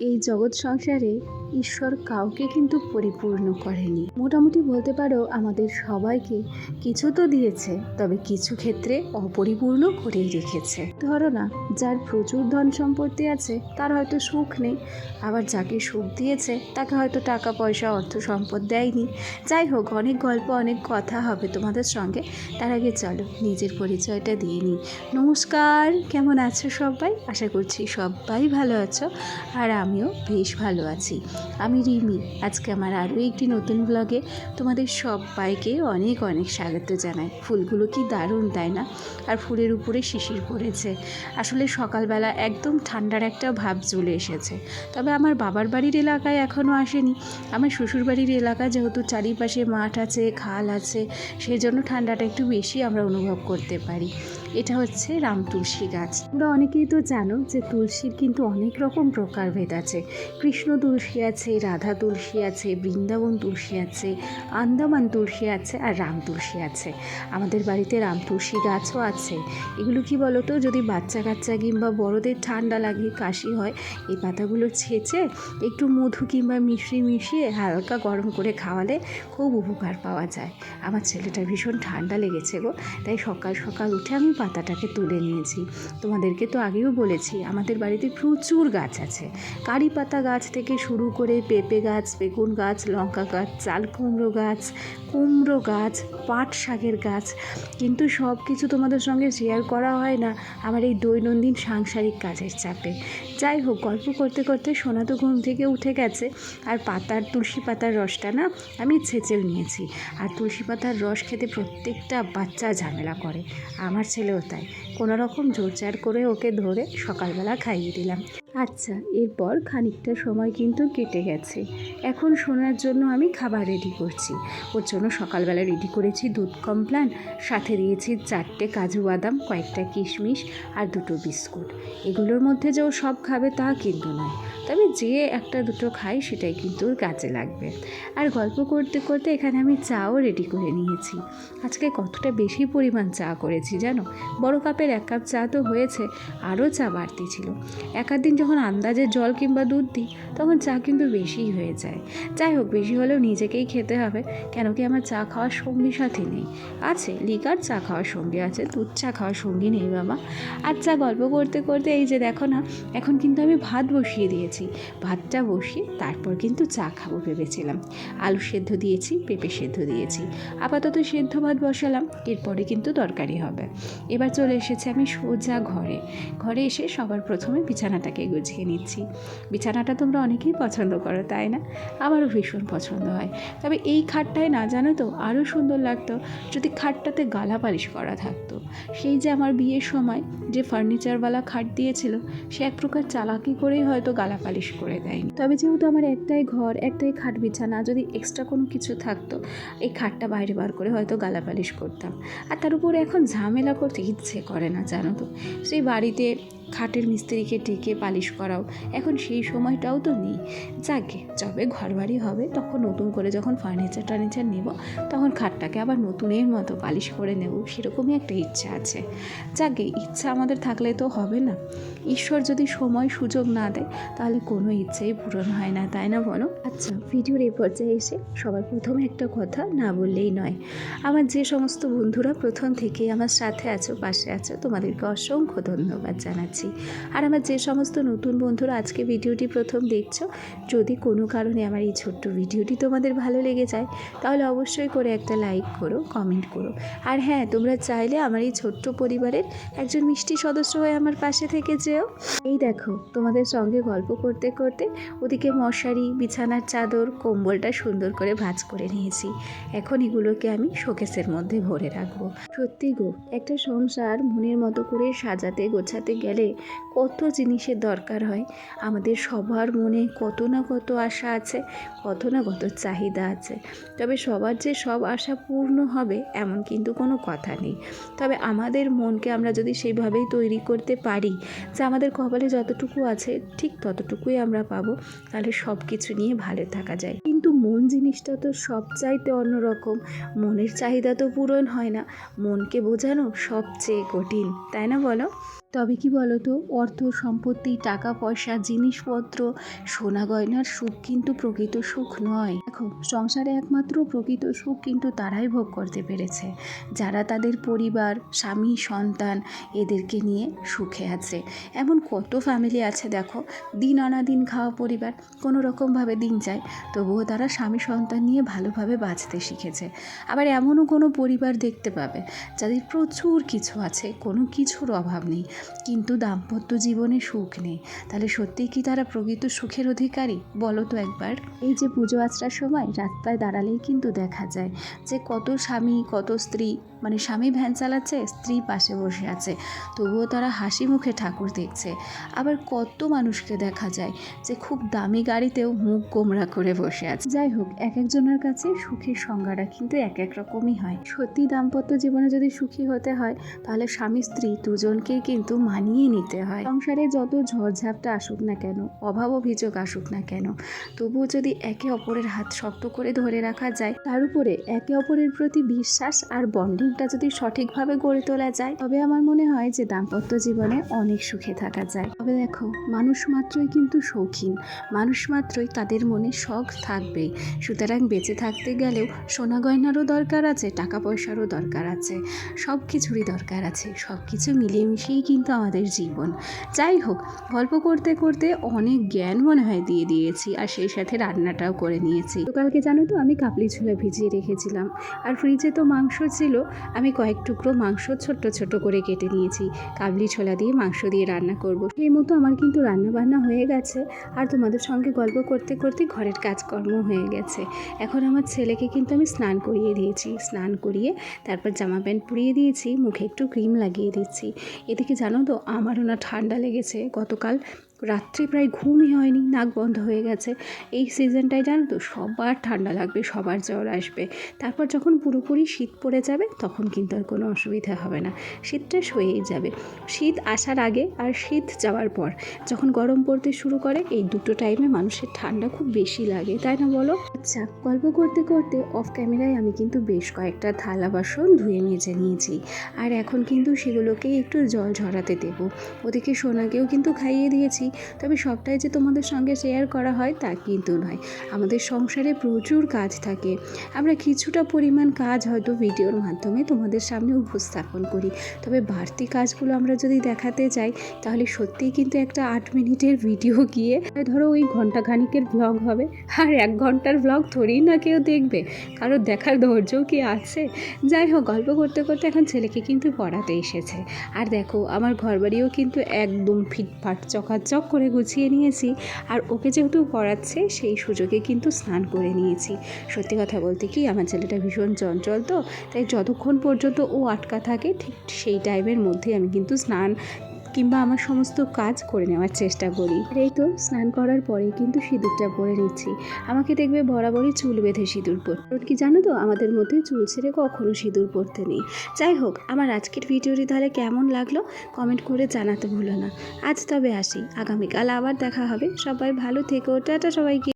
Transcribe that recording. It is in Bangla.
এই জগৎ সংসারে ঈশ্বর কাউকে কিন্তু পরিপূর্ণ করেনি। মোটামুটি বলতে পারো, আমাদের সবাইকে কিছু তো দিয়েছে, তবে কিছু ক্ষেত্রে অপরিপূর্ণ করেই রেখেছে। ধরো না, যার প্রচুর ধন সম্পত্তি আছে, তার হয়তো সুখ নেই। আবার যাকে সুখ দিয়েছে, তাকে হয়তো টাকা, পয়সা, অর্থ সম্পদ দেয়নি। যাই হোক, অনেক গল্প, অনেক কথা হবে তোমাদের সঙ্গে। তার আগে চলো, নিজের পরিচয়টা দিয়ে নিই। নমস্কার, কেমন আছো সবাই? আশা করছি সবাই ভালো আছো, আর আমিও বেশ ভালো আছি। আমি রিমি। আজকে আমার আরও একটি নতুন ব্লগে তোমাদের সব সবাইকে অনেক অনেক স্বাগত জানাই। ফুলগুলো কি দারুণ, তাই না? আর ফুলের উপরে শিশির পড়েছে। আসলে সকালবেলা একদম ঠান্ডার একটা ভাব চলে এসেছে। তবে আমার বাবার বাড়ির এলাকায় এখনও আসেনি। আমার শ্বশুর বাড়ির এলাকা যেহেতু চারিপাশে মাঠ আছে, খাল আছে সেই জন্য ঠান্ডাটা একটু বেশি আমরা অনুভব করতে পারি। এটা হচ্ছে রাম তুলসী গাছ। তোমরা অনেকেই তো জানো যে তুলসীর কিন্তু অনেক রকম প্রকারভেদ আছে। কৃষ্ণ তুলসী আছে, রাধা তুলসী আছে, বৃন্দাবন তুলসী আছে, আন্দামান তুলসী আছে আর রাম তুলসী আছে। আমাদের বাড়িতে রাম তুলসী গাছও আছে। এগুলো কি বলো তো যদি বাচ্চা কাচ্চা কিংবা বড়দের ঠান্ডা লাগে, কাশি হয়, এই পাতাগুলো ছেঁচে একটু মধু কিংবা মিশ্রি মিশিয়ে হালকা গরম করে খাওয়ালে খুব উপকার পাওয়া যায়। আমার ছেলেটা ভীষণ ঠান্ডা লেগেছে গো। তাই সকাল সকাল উঠে আমি পাতাটাকে তুলে নিয়েছি। তোমাদেরকে তো আগেও বলেছি, আমাদের বাড়িতে প্রচুর গাছ আছে। কারি পাতা গাছ থেকে শুরু করে পেঁপে গাছ, বেগুন গাছ, লঙ্কা গাছ, চাল কুমড়ো গাছ কুমড়ো গাছ, পাট শাকের গাছ। কিন্তু সব কিছু তোমাদের সঙ্গে শেয়ার করা হয় না, আমার এই দৈনন্দিন সাংসারিক কাজের চাপে। যাই হোক, গল্প করতে করতে সোনা তো ঘুম থেকে উঠে গেছে, আর পাতার তুলসী পাতার রসটা না আমি ছেঁচেও নিয়েছি। আর তুলসী পাতার রস খেতে প্রত্যেকটা বাচ্চা ঝামেলা করে। আমার ছেলেও তাই কোনো রকম জোরজার করে ওকে ধরে সকালবেলা খাইয়ে দিলাম। আচ্ছা এরপর খানিকটা সময় কিন্তু কেটে গেছে। এখন শোনার জন্য আমি খাবার রেডি করছি। ওর জন্য সকালবেলা রেডি করেছি দুধ কমপ্লান সাথে দিয়েছি চারটে কাজু বাদাম, কয়েকটা কিশমিশ আর দুটো বিস্কুট। এগুলোর মধ্যে যে ও সব খাবে তা কিন্তু নয়। তবে যে একটা দুটো খাই সেটাই কিন্তু ওর কাজে লাগবে। আর গল্প করতে করতে এখানে আমি চাও রেডি করে নিয়েছি। আজকে কতটা বেশি পরিমাণ চা করেছি জানো? বড় কাপের এক কাপ চা তো হয়েছে, আরও চা বাড়তি ছিল। এক দিন যখন আন্দাজে জল কিংবা দুধ দিই, তখন চা কিন্তু বেশিই হয়ে যায়। যাই হোক, বেশি হলেও নিজেকেই খেতে হবে। কেন কি আমার চা খাওয়ার সঙ্গী সাথী নেই। আছে, লিকার চা খাওয়ার সঙ্গী আছে, দুধ চা খাওয়ার সঙ্গী নেই বাবা। আর চা গল্প করতে করতে এই যে দেখো না, এখন কিন্তু আমি ভাত বসিয়ে দিয়েছি। ভাতটা বসিয়ে তারপর কিন্তু চা খাব ভেবেছিলাম। আলু সেদ্ধ দিয়েছি, পেঁপে সেদ্ধ দিয়েছি। আপাতত সেদ্ধ ভাত বসালাম, এরপরে কিন্তু তরকারি হবে। এবার চলে এসেছে আমি সোজা ঘরে। ঘরে এসে সবার প্রথমে বিছানাটাকে গুছিয়ে নিচ্ছি। বিছানাটা তোমরা অনেকেই পছন্দ করো, তাই না? আমারও ভীষণ পছন্দ হয়। তবে এই খাটটায় না জানো তো, আরও সুন্দর লাগতো যদি খাটটাতে গালা পালিশ করা থাকতো। সেই যে আমার বিয়ের সময় যে ফার্নিচারওয়ালা খাট দিয়েছিল, সে এক প্রকার চালাকি করেই হয়তো গালা পালিশ করে দেয়নি। তবে যেহেতু আমার একটাই ঘর, একটাই খাট বিছানা, যদি এক্সট্রা কোনো কিছু থাকতো, এই খাটটা বাইরে বার করে হয়তো গালা পালিশ করতাম। আর তার উপর এখন ঝামেলা করতে ইচ্ছে করে না, জানো তো। সেই বাড়িতে খাটের মিস্ত্রিকে ডেকে পালিশ করাও। এখন সেই সময়টাও তো নেই। যাকে যবে ঘর বাড়ি হবে, তখন নতুন করে যখন ফার্নিচার টার্নিচার নেব, তখন খাটটাকে আবার নতুনের মতো পালিশ করে নেব। সেরকমই একটা ইচ্ছা আছে। যাকে ইচ্ছা আমাদের থাকলে তো হবে না। ঈশ্বর যদি সময় সুযোগ না দেয়, তাহলে কোনো ইচ্ছেই পূরণ হয় না, তাই না বলো? আচ্ছা ভিডিওর এই পর্যায়ে এসে সবার প্রথমে একটা কথা না বললেই নয়। আমার যে সমস্ত বন্ধুরা প্রথম থেকেই আমার সাথে আছো, পাশে আছো, তোমাদেরকে অসংখ্য ধন্যবাদ জানাচ্ছি। আর আমার যে সমস্ত নতুন বন্ধুরা আজকে ভিডিওটি প্রথম দেখছ, যদি কোনো কারণে আমার এই ছোট্ট ভিডিওটি তোমাদের ভালো লেগে যায়, তাহলে অবশ্যই করে একটা লাইক করো, কমেন্ট করো। আর হ্যাঁ তোমরা চাইলে আমার এই ছোট্ট পরিবারের একজন মিষ্টি সদস্য হয়ে আমার পাশে থেকে যেও। এই দেখো, তোমাদের সঙ্গে গল্প করতে করতে ওদিকে মশারি, বিছানার চাদর, কম্বলটা সুন্দর করে ভাঁজ করে নিয়েছি। এখন এগুলোকে আমি শোকেসের মধ্যে ভরে রাখব। সত্যি গো, একটা সংসার মনের মতো করে সাজাতে গোছাতে গেলে কত জিনিসের দরকার হয়। আমাদের সবার মনে কত না কত আশা আছে, কত না কত চাহিদা আছে। তবে সবার যে সব আশা পূর্ণ হবে এমন কিন্তু কোনো কথা নেই। তবে আমাদের মনকে আমরা যদি সেইভাবেই তৈরি করতে পারি, যে আমাদের কপালে যতটুকু আছে ঠিক ততটুকুই আমরা পাবো, তাহলে সব কিছু নিয়ে ভালো থাকা যায়। কিন্তু মন জিনিসটা তো সব চাইতে অন্যরকম। মনের চাহিদা তো পূরণ হয় না। মনকে বোঝানো সবচেয়ে কঠিন, তাই না বলো? তবে কি বলতো, অর্থ, সম্পত্তি টাকা পয়সা জিনিসপত্র, সোনা গয়নার সুখ কিন্তু প্রকৃত সুখ নয়। দেখো, সংসারে একমাত্র প্রকৃত সুখ কিন্তু তারাই ভোগ করতে পেরেছে। যারা তাদের পরিবার, স্বামী, সন্তান এদেরকে নিয়ে সুখে আছে। এমন কত ফ্যামিলি আছে দেখো, দিন আনা দিন খাওয়া পরিবার, কোনো রকমভাবে দিন যায়, তবুও তারা স্বামী, সন্তান নিয়ে ভালোভাবে বাঁচতে শিখেছে। আবার এমনও কোনো পরিবার দেখতে পাবে, যাদের প্রচুর কিছু আছে, কোনো কিছুর অভাব নেই। কিন্তু দাম্পত্য জীবনে সুখ নেই। তাহলে সত্যিই কি তারা প্রকৃত সুখের অধিকারী? বলো তো একবার। এই যে পুজো আচরার সময় রাস্তায় দাঁড়ালেই কিন্তু দেখা যায় যে কত স্বামী, কত স্ত্রী মানে স্বামী ভ্যান চালাচ্ছে, স্ত্রী পাশে বসে আছে। তবুও তারা হাসি মুখে ঠাকুর দেখছে। আবার কত মানুষকে দেখা যায় যে খুব দামি গাড়িতেও মুখ গোমরা করে বসে আছে। যাই হোক, এক একজনের কাছে সুখের সংজ্ঞাটা কিন্তু এক এক রকমই হয়। সত্যি দাম্পত্য জীবনে যদি সুখী হতে হয়, তাহলে স্বামী স্ত্রী দুজনকেই কিন্তু মানিয়ে নিতে হয়। সংসারে যত ঝড়ঝাপটা আসুক না কেন, অভাব অভিযোগ আসুক না কেন, তবুও যদি একে অপরের হাত শক্ত করে ধরে রাখা যায়, তার উপরে একে অপরের প্রতি বিশ্বাস আর বন্ডিংটা যদি সঠিকভাবে গড়ে তোলা যায়, তবে আমার মনে হয় যে দাম্পত্য জীবনে অনেক সুখে থাকা যায়। তবে দেখো, মানুষ মাত্রই কিন্তু শৌখিন। মানুষ মাত্রই তাদের মনে শখ থাকবে। সুতরাং বেঁচে থাকতে গেলেও সোনা গয়নারও দরকার আছে, টাকা পয়সারও দরকার আছে। সব কিছুরই দরকার আছে। সব কিছু মিলিয়ে মিশিয়েই কিন্তু আমাদের জীবন। যাই হোক, গল্প করতে করতে অনেক জ্ঞান মনে হয় দিয়ে দিয়েছি, আর সেই সাথে রান্নাটাও করে নিয়েছি। কালকে জানো তো, আমি কাবলি ছোলা ভিজিয়ে রেখেছিলাম। আর ফ্রিজে তো মাংস ছিল আমি কয়েক টুকরো মাংস ছোট্ট ছোট করে কেটে নিয়েছি। কাবলি ছোলা দিয়ে মাংস দিয়ে রান্না করব। সেই মতো আমার কিন্তু রান্না বান্না হয়ে গেছে। আর তোমাদের সঙ্গে গল্প করতে করতে ঘরের কাজকর্ম হয়ে গেছে। এখন আমার ছেলেকে কিন্তু আমি স্নান করিয়ে দিয়েছি। স্নান করিয়ে তারপর জামা প্যান্ট পুড়িয়ে দিয়েছি। মুখে একটু ক্রিম লাগিয়ে দিচ্ছি। এদিকে জানো তো, আমারও না ঠান্ডা লেগেছে। গতকাল রাত্রে প্রায় ঘুমই হয়নি, নাক বন্ধ হয়ে গেছে। এই সিজনটায় জানো তো, সবার ঠান্ডা লাগবে, সবার জ্বর আসবে। তারপর যখন পুরোপুরি শীত পড়ে যাবে, তখন কিন্তু আর কোনো অসুবিধা হবে না। শীতটা সয়েই যাবে। শীত আসার আগে আর শীত যাওয়ার পর, যখন গরম পড়তে শুরু করে, এই দুটো টাইমে মানুষের ঠান্ডা খুব বেশি লাগে। তাই না বলো? আচ্ছা গল্প করতে করতে অফ ক্যামেরায় আমি কিন্তু বেশ কয়েকটা থালা বাসন ধুয়ে মেজে নিয়েছি। আর এখন কিন্তু সেগুলোকে একটু জল ঝরাতে দেবো। ওদিকে সোনাকেও কিন্তু খাইয়ে দিয়েছি। তবে সবটাই যে তোমাদের সঙ্গে শেয়ার করা হয় তা কিন্তু নয়। আমাদের সংসারে প্রচুর কাজ থাকে। আমরা কিছুটা পরিমাণ কাজ হয়তো ভিডিওর মাধ্যমে তোমাদের সামনে উপস্থাপন করি। তবে বাড়তি কাজগুলো আমরা যদি দেখাতে চাই তাহলে সত্যিই কিন্তু একটা আট মিনিটের ভিডিও গিয়ে ধরো ওই ঘণ্টা খানিকের ব্লগ হবে। আর এক ঘণ্টার ব্লগ থোড়েই না কেউ দেখবে। কারও দেখার ধৈর্যও কি আছে? যাই হোক, গল্প করতে করতে এখন ছেলেকে কিন্তু পড়াতে এসেছে। আর দেখো, আমার ঘরবাড়িও কিন্তু একদম ফিটফাট, চকাচক করে গুছিয়ে নিয়েছি আর ওকে যেহেতু পড়াচ্ছে, সেই সুযোগে কিন্তু স্নান করে নিয়েছি। সত্যি কথা বলতে কি, আমার ছেলেটা ভীষণ চঞ্চল তো, তাই যতক্ষণ পর্যন্ত ও আটকা থাকে, ঠিক সেই টাইমের মধ্যে আমি কিন্তু স্নান কিংবা আমার সমস্ত কাজ করে নেওয়ার চেষ্টা করি। এই তো স্নান করার পরে কিন্তু সিঁদুরটা পরে নিচ্ছি। আমাকে দেখবে বরাবরই চুল বেঁধে সিঁদুর পর কি জানো তো, আমাদের মধ্যে চুল ছেড়ে কখনো সিঁদুর পরতে নেই। যাই হোক, আমার আজকের ভিডিওটি তাহলে কেমন লাগল কমেন্ট করে জানাতে ভুলো না। আজ তবে আসি, আগামীকাল আবার দেখা হবে। সবাই ভালো থেকো, টাটা সবাইকে।